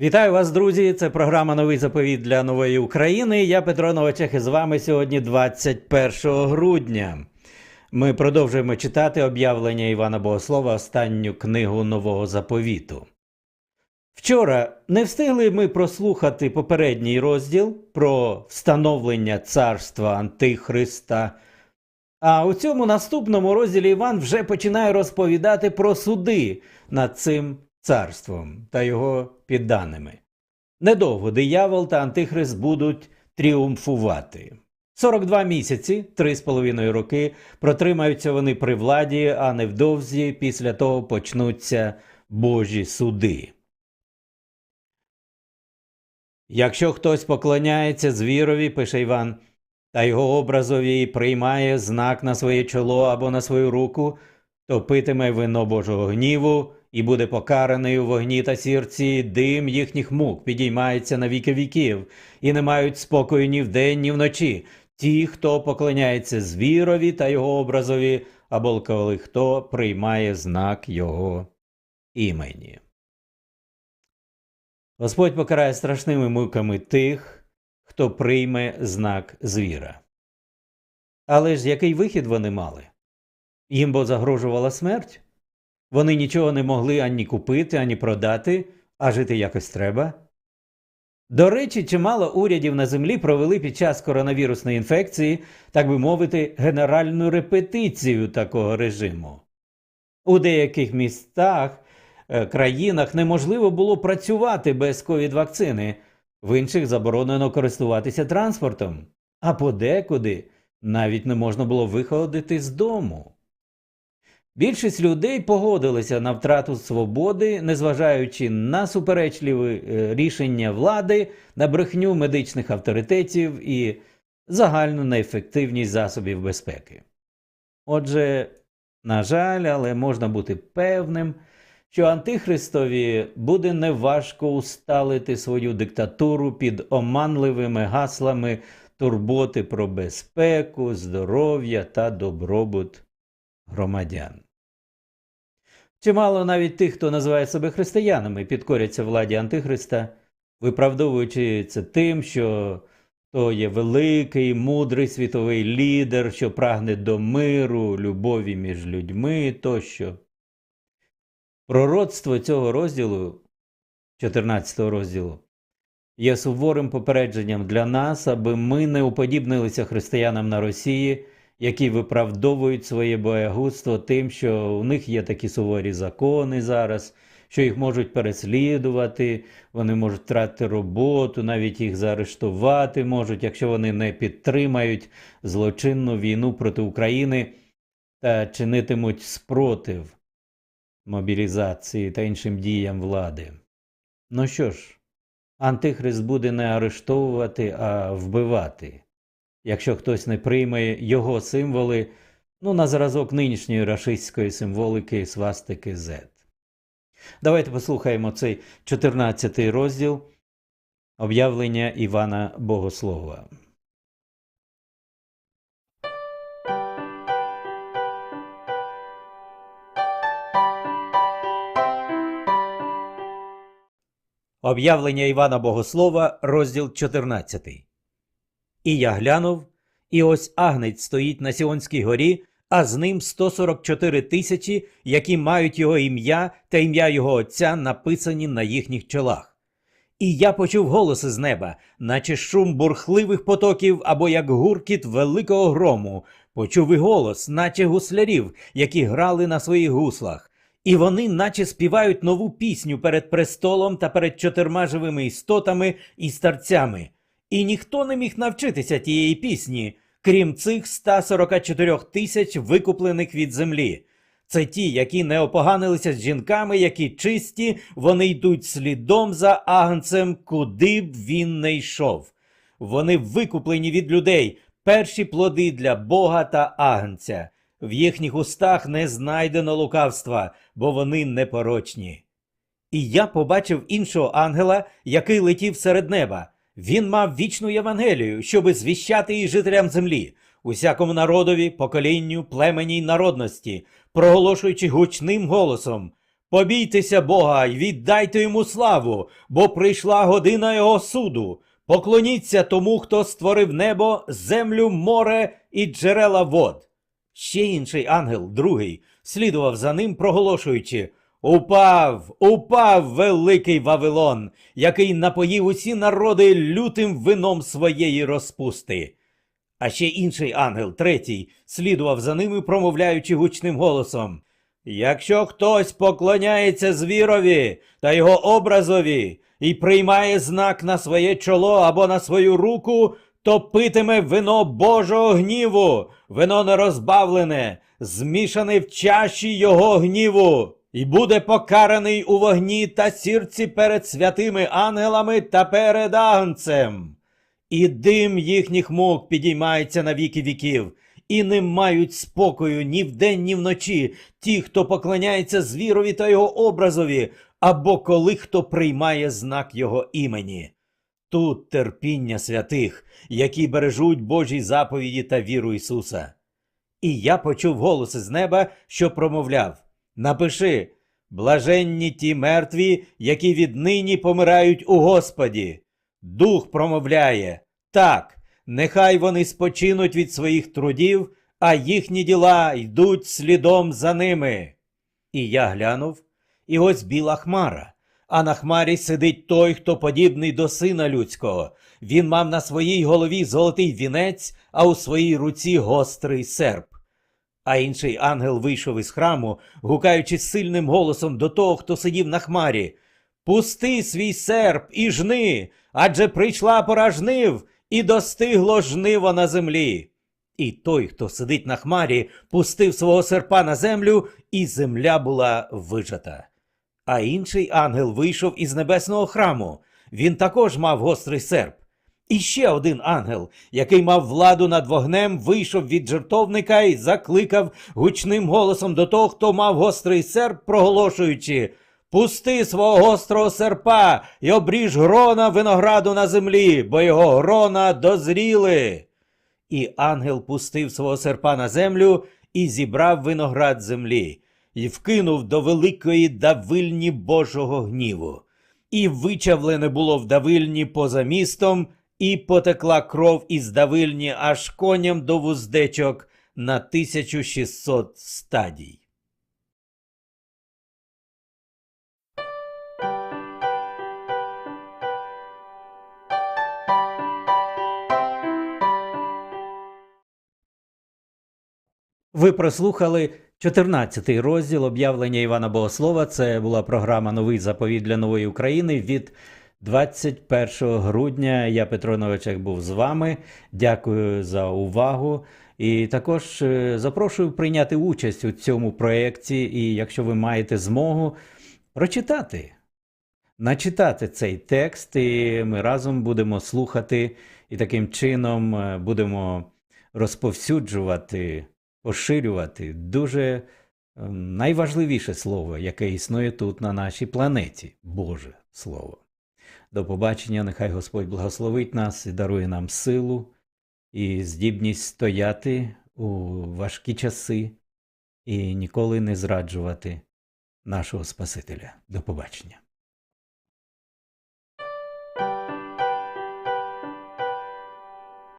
Вітаю вас, друзі! Це програма Новий заповіт для нової України. Я Петро Новачех і з вами сьогодні 21 грудня. Ми продовжуємо читати об'явлення Івана Богослова, останню книгу нового заповіту. Вчора не встигли ми прослухати попередній розділ про встановлення царства Антихриста. А у цьому наступному розділі Іван вже починає розповідати про суди над цим царством та його підданими. Недовго диявол та Антихрист будуть тріумфувати. 42 місяці, 3,5 роки, протримаються вони при владі, а невдовзі після того почнуться Божі суди. Якщо хтось поклоняється звірові, пише Іван, та його образові і приймає знак на своє чоло або на свою руку, то питиме вино Божого гніву і буде покараний у вогні та сірці, дим їхніх мук підіймається на віки віків, і не мають спокою ні вдень, ні вночі. Ті, хто поклоняється звірові та його образові, або коли хто приймає знак його імені. Господь покарає страшними муками тих, хто прийме знак звіра. Але ж який вихід вони мали? Їм бо загрожувала смерть? Вони нічого не могли ані купити, ані продати, а жити якось треба. До речі, чимало урядів на землі провели під час коронавірусної інфекції, так би мовити, генеральну репетицію такого режиму. У деяких містах, е, країнах неможливо було працювати без ковід-вакцини, в інших заборонено користуватися транспортом, а подекуди навіть не можна було виходити з дому. Більшість людей погодилися на втрату свободи, незважаючи на суперечливі е, рішення влади, на брехню медичних авторитетів і загальну неефективність засобів безпеки. Отже, на жаль, але можна бути певним, що Антихристові буде неважко усталити свою диктатуру під оманливими гаслами турботи про безпеку, здоров'я та добробут громадян. Чимало навіть тих, хто називає себе християнами, підкоряться владі Антихриста, виправдовуючи це тим, що то є великий, мудрий світовий лідер, що прагне до миру, любові між людьми тощо. Пророцтво цього розділу, 14 розділу, є суворим попередженням для нас, аби ми не уподібнилися християнам на Росії, які виправдовують своє боягузтво тим, що у них є такі суворі закони зараз, що їх можуть переслідувати, вони можуть втратити роботу, навіть їх заарештувати можуть, якщо вони не підтримають злочинну війну проти України та чинитимуть спротив мобілізації та іншим діям влади. Ну що ж, Антихрист буде не арештовувати, а вбивати якщо хтось не прийме його символи, ну, на зразок нинішньої рашистської символики свастики Z. Давайте послухаємо цей 14 розділ об'явлення Івана Богослова. Об'явлення Івана Богослова, розділ 14. І я глянув, і ось агнець стоїть на Сіонській горі, а з ним 144 тисячі, які мають його ім'я та ім'я його Отця написані на їхніх чолах. І я почув голоси з неба, наче шум бурхливих потоків або як гуркіт великого грому, почув і голос, наче гуслярів, які грали на своїх гуслах. І вони, наче співають нову пісню перед престолом та перед чотирма живими істотами і старцями. І ніхто не міг навчитися тієї пісні, крім цих 144 тисяч викуплених від землі. Це ті, які не опоганилися з жінками, які чисті, вони йдуть слідом за агнцем, куди б він не йшов. Вони викуплені від людей, перші плоди для Бога та агнця. В їхніх устах не знайдено лукавства, бо вони непорочні. І я побачив іншого ангела, який летів серед неба. Він мав вічну Євангелію, щоби звіщати її жителям землі, усякому народові, поколінню, племені й народності, проголошуючи гучним голосом Побійтеся Бога й віддайте йому славу, бо прийшла година його суду. Поклоніться тому, хто створив небо, землю, море і джерела вод. Ще інший ангел, другий, слідував за ним, проголошуючи Упав, упав великий Вавилон, який напоїв усі народи лютим вином своєї розпусти. А ще інший ангел, третій, слідував за ними, промовляючи гучним голосом. Якщо хтось поклоняється звірові та його образові і приймає знак на своє чоло або на свою руку, то питиме вино Божого гніву, вино нерозбавлене, змішане в чаші його гніву, і буде покараний у вогні та сірці перед святими ангелами та перед агнцем. І дим їхніх мук підіймається на віки віків, і не мають спокою ні вдень, ні вночі ті, хто поклоняється звірові та його образові, або коли хто приймає знак його імені. Тут терпіння святих, які бережуть Божі заповіді та віру Ісуса. І я почув голос із неба, що промовляв Напиши блаженні ті мертві, які віднині помирають у Господі. Дух промовляє так, нехай вони спочинуть від своїх трудів, а їхні діла йдуть слідом за ними. І я глянув, і ось біла хмара. А на хмарі сидить той, хто подібний до сина людського. Він мав на своїй голові золотий вінець, а у своїй руці гострий серп. А інший ангел вийшов із храму, гукаючи сильним голосом до того, хто сидів на хмарі. Пусти свій серп і жни, адже прийшла пора жнив, і достигло жниво на землі. І той, хто сидить на хмарі, пустив свого серпа на землю, і земля була вижата. А інший ангел вийшов із небесного храму. Він також мав гострий серп. І ще один ангел, який мав владу над вогнем, вийшов від жертовника і закликав гучним голосом до того, хто мав гострий серп, проголошуючи Пусти свого гострого серпа і обріж грона винограду на землі, бо його грона дозріли. І ангел пустив свого серпа на землю і зібрав виноград землі, і вкинув до великої давильні Божого гніву. І вичавлене було в давильні поза містом, і потекла кров із давильні аж коням до вуздечок на 1600 стадій. Ви прослухали 14-й розділ об'явлення Івана Богослова. Це була програма Новий заповіт для нової України від 21 грудня. Я Петро Новичек був з вами. Дякую за увагу. І також е, запрошую прийняти участь у цьому проєкті. І якщо ви маєте змогу, прочитати, начитати цей текст, і ми разом будемо слухати, і таким чином е, будемо розповсюджувати поширювати дуже ем, найважливіше слово, яке існує тут на нашій планеті Боже Слово. До побачення, нехай Господь благословить нас і дарує нам силу і здібність стояти у важкі часи і ніколи не зраджувати нашого Спасителя. До побачення.